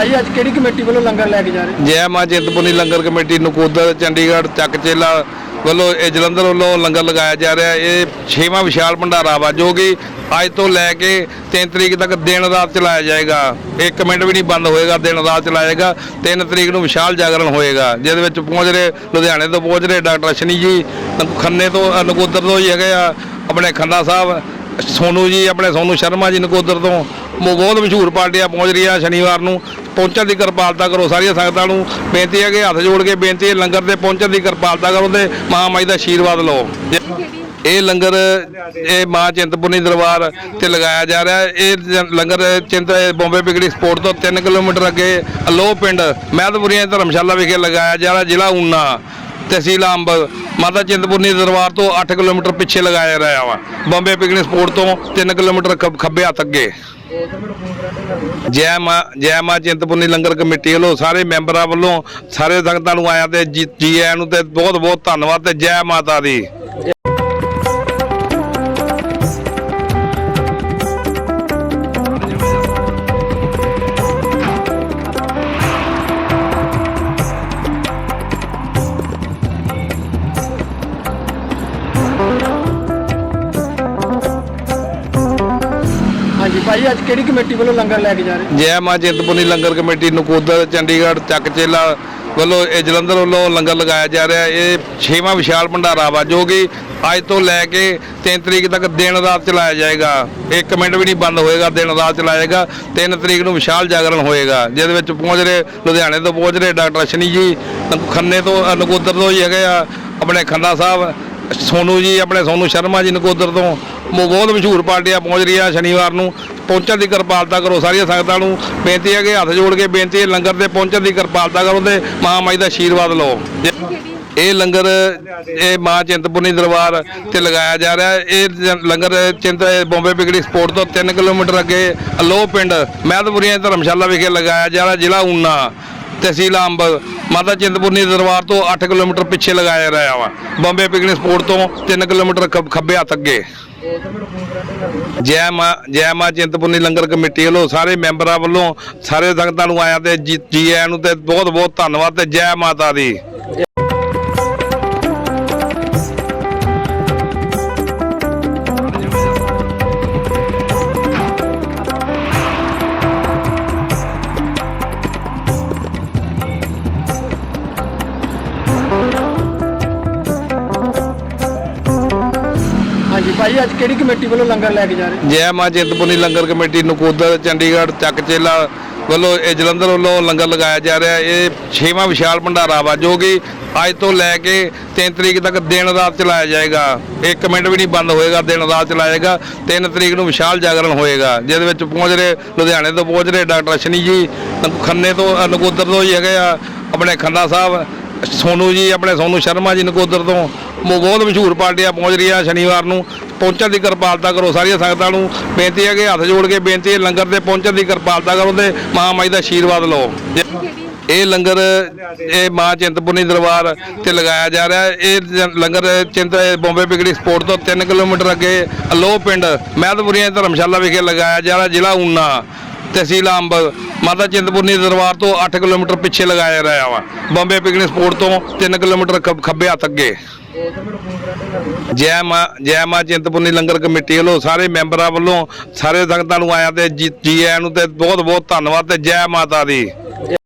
ਭਾਈ, ਅੱਜ ਕਿਹੜੀ ਕਮੇਟੀ ਵੱਲੋਂ ਲੰਗਰ ਲੈ ਕੇ ਜਾ ਰਹੇ? ਜੈ ਮਾਂ ਚਿੰਤਪੁਰਨੀ ਲੰਗਰ ਕਮੇਟੀ, ਨਕੋਦਰ, ਚੰਡੀਗੜ੍ਹ, ਚੱਕ ਚੇਲਾ ਵੱਲੋਂ ਇਹ ਜਲੰਧਰ ਵੱਲੋਂ ਲੰਗਰ ਲਗਾਇਆ ਜਾ ਰਿਹਾ। ਇਹ ਛੇਵਾਂ ਵਿਸ਼ਾਲ ਭੰਡਾਰਾ ਵਾ, ਜੋ ਕਿ ਅੱਜ ਤੋਂ ਲੈ ਕੇ 3 ਤਰੀਕ ਤੱਕ ਦਿਨ ਰਾਤ ਚਲਾਇਆ ਜਾਏਗਾ। ਇੱਕ ਮਿੰਟ ਵੀ ਨਹੀਂ ਬੰਦ ਹੋਏਗਾ, ਦਿਨ ਰਾਤ ਚਲਾਏਗਾ ਜਾਏਗਾ। 3 ਤਰੀਕ ਨੂੰ ਵਿਸ਼ਾਲ ਜਾਗਰਣ ਹੋਏਗਾ, ਜਿਹਦੇ ਵਿੱਚ ਪਹੁੰਚ ਰਹੇ, ਲੁਧਿਆਣੇ ਤੋਂ ਪਹੁੰਚ ਰਹੇ ਡਾਕਟਰ ਅਸ਼ਨੀ ਜੀ ਖੰਨੇ ਤੋਂ ਨਕੋਦਰ ਤੋਂ ਹੀ ਹੈਗੇ ਆ, ਆਪਣੇ ਖੰਨਾ ਸਾਹਿਬ ਸੋਨੂ ਜੀ ਆਪਣੇ ਸੋਨੂ ਸ਼ਰਮਾ ਜੀ ਨਕੋਦਰ ਤੋਂ ਬਹੁਤ ਮਸ਼ਹੂਰ ਪਾਰਟੀਆਂ ਪਹੁੰਚ ਰਹੀਆਂ ਸ਼ਨੀਵਾਰ ਨੂੰ। ਪਹੁੰਚਣ ਦੀ ਕਿਰਪਾਲਤਾ ਕਰੋ, ਸਾਰੀਆਂ ਸੰਗਤਾਂ ਨੂੰ ਬੇਨਤੀ ਹੈ ਕਿ ਹੱਥ ਜੋੜ ਕੇ ਬੇਨਤੀ ਹੈ, ਲੰਗਰ ਤੇ ਪਹੁੰਚਣ ਦੀ ਕਿਰਪਾਲਤਾ ਕਰੋ ਤੇ ਮਹਾਮਾਈ ਦਾ ਆਸ਼ੀਰਵਾਦ ਲਓ। ਇਹ ਲੰਗਰ, ਇਹ ਮਾਂ ਚਿੰਤਪੁਰਨੀ ਦਰਬਾਰ ਤੇ ਲਗਾਇਆ ਜਾ ਰਿਹਾ। ਇਹ ਲੰਗਰ ਚਿੰਤ, ਇਹ ਬੰਬੇ ਪਿਗੜੀ ਸਪੋਰਟ ਤੋਂ 3 ਕਿਲੋਮੀਟਰ ਅੱਗੇ ਅਲੋਹ ਪਿੰਡ ਮਹਿਦਪੁਰੀਆਂ ਧਰਮਸ਼ਾਲਾ ਵਿਖੇ ਲਗਾਇਆ ਜਾ ਰਿਹਾ, ਜ਼ਿਲ੍ਹਾ ਊਨਾ। ਤਹਿਸੀਲ ਅੰਬ, ਮਾਤਾ ਚਿੰਤਪੁਰਨੀ ਦਰਬਾਰ ਤੋਂ 8 ਕਿਲੋਮੀਟਰ ਪਿੱਛੇ ਲਗਾਇਆ ਰਿਹਾ ਵਾ। ਬੰਬੇ ਪਿਕਨਿਕ ਸਪੋਰਟ ਤੋਂ 3 ਕਿਲੋਮੀਟਰ ਖੱਬ- ਖੱਬੇ ਹੱਥ ਅੱਗੇ। ਜੈ ਮਾ ਜੈ ਮਾਂ ਚਿੰਤਪੁਰਨੀ ਲੰਗਰ ਕਮੇਟੀ ਵੱਲੋਂ ਸਾਰੇ ਮੈਂਬਰਾਂ ਵੱਲੋਂ ਸਾਰੇ ਸੰਗਤਾਂ ਨੂੰ ਆਇਆ ਤੇ ਜੀ ਜੀ ਆਇਆਂ ਨੂੰ ਤੇ ਬਹੁਤ ਬਹੁਤ ਧੰਨਵਾਦ ਤੇ ਜੈ ਮਾਤਾ ਦੀ। ਹਾਂਜੀ, ਭਾਈ, ਅੱਜ ਕਿਹੜੀ ਕਮੇਟੀ ਵੱਲੋਂ ਲੰਗਰ ਲੈ ਕੇ ਜਾ ਰਹੇ ਜੈ ਮਾਂ ਚਿੰਤਪੁਰਨੀ ਲੰਗਰ ਕਮੇਟੀ, ਨਕੋਦਰ, ਚੰਡੀਗੜ੍ਹ, ਚੱਕ ਚੇਲਾ ਵੱਲੋਂ ਇਹ ਜਲੰਧਰ ਵੱਲੋਂ ਲੰਗਰ ਲਗਾਇਆ ਜਾ ਰਿਹਾ। ਇਹ ਛੇਵਾਂ ਵਿਸ਼ਾਲ ਭੰਡਾਰਾ ਵਾ, ਜੋ ਕਿ ਅੱਜ ਤੋਂ ਲੈ ਕੇ 3 ਤਰੀਕ ਤੱਕ ਦਿਨ ਰਾਤ ਚਲਾਇਆ ਜਾਏਗਾ। ਇੱਕ ਮਿੰਟ ਵੀ ਨਹੀਂ ਬੰਦ ਹੋਏਗਾ, ਦਿਨ ਰਾਤ ਚਲਾਇਆ ਜਾਏਗਾ। 3 ਤਰੀਕ ਨੂੰ ਵਿਸ਼ਾਲ ਜਾਗਰਣ ਹੋਏਗਾ, ਜਿਹਦੇ ਵਿੱਚ ਪਹੁੰਚ ਰਹੇ, ਲੁਧਿਆਣੇ ਤੋਂ ਪਹੁੰਚ ਰਹੇ ਡਾਕਟਰ ਅਸ਼ਨੀ ਜੀ, ਖੰਨੇ ਤੋਂ ਨਕੋਦਰ ਤੋਂ ਹੀ ਹੈਗੇ ਆ, ਆਪਣੇ ਖੰਨਾ ਸਾਹਿਬ, ਸੋਨੂ ਜੀ, ਆਪਣੇ ਸੋਨੂ ਸ਼ਰਮਾ ਜੀ ਨਕੋਦਰ ਤੋਂ। ਬਹੁਤ ਮਸ਼ਹੂਰ ਪਾਰਟੀਆਂ ਪਹੁੰਚ ਰਹੀਆਂ ਸ਼ਨੀਵਾਰ ਨੂੰ। ਪਹੁੰਚਣ ਦੀ ਕਿਰਪਾਲਤਾ ਕਰੋ ਸਾਰੀਆਂ ਸੰਗਤਾਂ ਨੂੰ। ਬੇਨਤੀ ਹੈ ਕਿ ਹੱਥ ਜੋੜ ਕੇ ਬੇਨਤੀ ਹੈ ਲੰਗਰ ਤੇ ਪਹੁੰਚਣ ਦੀ ਕਿਰਪਾਲਤਾ ਕਰੋ ਤੇ ਮਹਾਮਾਈ ਦਾ ਆਸ਼ੀਰਵਾਦ ਲਓ। ਇਹ ਲੰਗਰ, ਇਹ ਮਾਂ ਚਿੰਤਪੁਰਨੀ ਦਰਬਾਰ ਤੇ ਲਗਾਇਆ ਜਾ ਰਿਹਾ। ਇਹ ਲੰਗਰ ਚਿੰਤ, ਇਹ ਬੰਬੇ ਪਿਗੜੀ ਸਪੋਰਟ ਤੋਂ 3 ਕਿਲੋਮੀਟਰ ਅੱਗੇ ਅਲੋਹ ਪਿੰਡ ਮਹਿਦਪੁਰੀਆਂ ਧਰਮਸ਼ਾਲਾ ਵਿਖੇ ਲਗਾਇਆ ਜਾ ਰਿਹਾ, ਜ਼ਿਲ੍ਹਾ ਊਨਾ। ਤਹਿਸੀਲ ਅੰਬ, ਮਾਤਾ ਚਿੰਤਪੁਰਨੀ ਦਰਬਾਰ ਤੋਂ 8 ਕਿਲੋਮੀਟਰ ਪਿੱਛੇ ਲਗਾਇਆ ਰਿਹਾ ਵਾ। ਬੰਬੇ ਪਿਕਨਿਕ ਸਪੋਰਟ ਤੋਂ 3 ਕਿਲੋਮੀਟਰ ਖੱਬ- ਖੱਬੇ ਹੱਥ ਅੱਗੇ। ਜੈ ਮਾ ਜੈ ਮਾਂ ਚਿੰਤਪੁਰਨੀ ਲੰਗਰ ਕਮੇਟੀ ਵੱਲੋਂ ਸਾਰੇ ਮੈਂਬਰਾਂ ਵੱਲੋਂ ਸਾਰੇ ਸੰਗਤਾਂ ਨੂੰ ਆਇਆ ਤੇ ਜੀ ਜੀ ਆਇਆਂ ਨੂੰ ਤੇ ਬਹੁਤ ਬਹੁਤ ਧੰਨਵਾਦ ਤੇ ਜੈ ਮਾਤਾ ਦੀ। ਭਾਈ ਅੱਜ ਕਿਹੜੀ ਕਮੇਟੀ ਵੱਲੋਂ ਲੰਗਰ ਲੈ ਕੇ ਜਾ ਰਹੇ? ਜੈ ਮਾਂ ਚਿੰਤਪੁਰਨੀ ਲੰਗਰ ਕਮੇਟੀ, ਨਕੋਦਰ, ਚੰਡੀਗੜ੍ਹ, ਚੱਕ ਚੇਲਾ ਵੱਲੋਂ ਇਹ ਜਲੰਧਰ ਵੱਲੋਂ ਲੰਗਰ ਲਗਾਇਆ ਜਾ ਰਿਹਾ ਇਹ ਛੇਵਾਂ ਵਿਸ਼ਾਲ ਭੰਡਾਰਾ ਵਾ, ਜੋ ਕਿ ਅੱਜ ਤੋਂ ਲੈ ਕੇ 3 ਤਰੀਕ ਤੱਕ ਦਿਨ ਰਾਤ ਚਲਾਇਆ ਜਾਏਗਾ। ਇੱਕ ਮਿੰਟ ਵੀ ਨਹੀਂ ਬੰਦ ਹੋਏਗਾ, ਦਿਨ ਰਾਤ ਚਲਾਏਗਾ ਜਾਏਗਾ। 3 ਤਰੀਕ ਨੂੰ ਵਿਸ਼ਾਲ ਜਾਗਰਣ ਹੋਏਗਾ, ਜਿਹਦੇ ਵਿੱਚ ਪਹੁੰਚ ਰਹੇ, ਲੁਧਿਆਣੇ ਤੋਂ ਪਹੁੰਚ ਰਹੇ ਡਾਕਟਰ ਅਸ਼ਨੀ ਜੀ, ਖੰਨੇ ਤੋਂ ਨਕੋਦਰ ਤੋਂ ਹੀ ਹੈਗੇ ਆ, ਆਪਣੇ ਖੰਨਾ ਸਾਹਿਬ ਸੋਨੂ ਜੀ, ਆਪਣੇ ਸੋਨੂ ਸ਼ਰਮਾ ਜੀ ਨਕੋਦਰ ਤੋਂ ਮ- ਬਹੁਤ ਮਸ਼ਹੂਰ ਪਾਰਟੀਆਂ ਪਹੁੰਚ ਰਹੀਆਂ ਸ਼ਨੀਵਾਰ ਨੂੰ। ਪਹੁੰਚਣ ਦੀ ਕਿਰਪਾਲਤਾ ਕਰੋ, ਸਾਰੀਆਂ ਸੰਗਤਾਂ ਨੂੰ ਬੇਨਤੀ ਹੈ ਕਿ ਹੱਥ ਜੋੜ ਕੇ ਬੇਨਤੀ ਹੈ, ਲੰਗਰ ਤੇ ਪਹੁੰਚਣ ਦੀ ਕਿਰਪਾਲਤਾ ਕਰੋ ਤੇ ਮਹਾਮਾਈ ਦਾ ਆਸ਼ੀਰਵਾਦ ਲਓ। ਇਹ ਲੰਗਰ, ਇਹ ਮਾਂ ਚਿੰਤਪੁਰਨੀ ਦਰਬਾਰ ਤੇ ਲਗਾਇਆ ਜਾ ਰਿਹਾ ਹੈ। ਇਹ ਜ- ਲੰਗਰ ਚਿੰਤ, ਇਹ ਬੰਬੇ ਪਿਗੜੀ ਸਪੋਰਟ ਤੋਂ 3 ਕਿਲੋਮੀਟਰ ਅੱਗੇ ਅਲੋਹ ਪਿੰਡ ਮਹਿਦਪੁਰੀਆਂ ਧਰਮਸ਼ਾਲਾ ਵਿਖੇ ਲਗਾਇਆ ਜਾ ਰਿਹਾ, ਜ਼ਿਲ੍ਹਾ ਊਨਾ। ਤਹਿਸੀਲ ਅੰਬ, ਮਾਤਾ ਚਿੰਤਪੁਰਨੀ ਦਰਬਾਰ ਤੋਂ 8 ਕਿਲੋਮੀਟਰ ਪਿੱਛੇ ਲਗਾਇਆ ਰਿਹਾ ਵਾ। ਬੰਬੇ ਪਿਕਨਿਕ ਸਪੋਰਟ ਤੋਂ 3 ਕਿਲੋਮੀਟਰ ਖੱਬ- ਖੱਬੇ ਹੱਥ ਅੱਗੇ। ਜੈ ਮਾ, ਜੈ ਮਾਂ ਚਿੰਤਪੁਰਨੀ ਲੰਗਰ ਕਮੇਟੀ ਵੱਲੋਂ ਸਾਰੇ ਮੈਂਬਰਾਂ ਵੱਲੋਂ ਸਾਰੇ ਸੰਗਤਾਂ ਨੂੰ ਆਇਆ ਤੇ ਜੀ ਜੀ ਆਇਆਂ ਨੂੰ ਤੇ ਬਹੁਤ ਬਹੁਤ ਧੰਨਵਾਦ ਤੇ ਜੈ ਮਾਤਾ ਦੀ।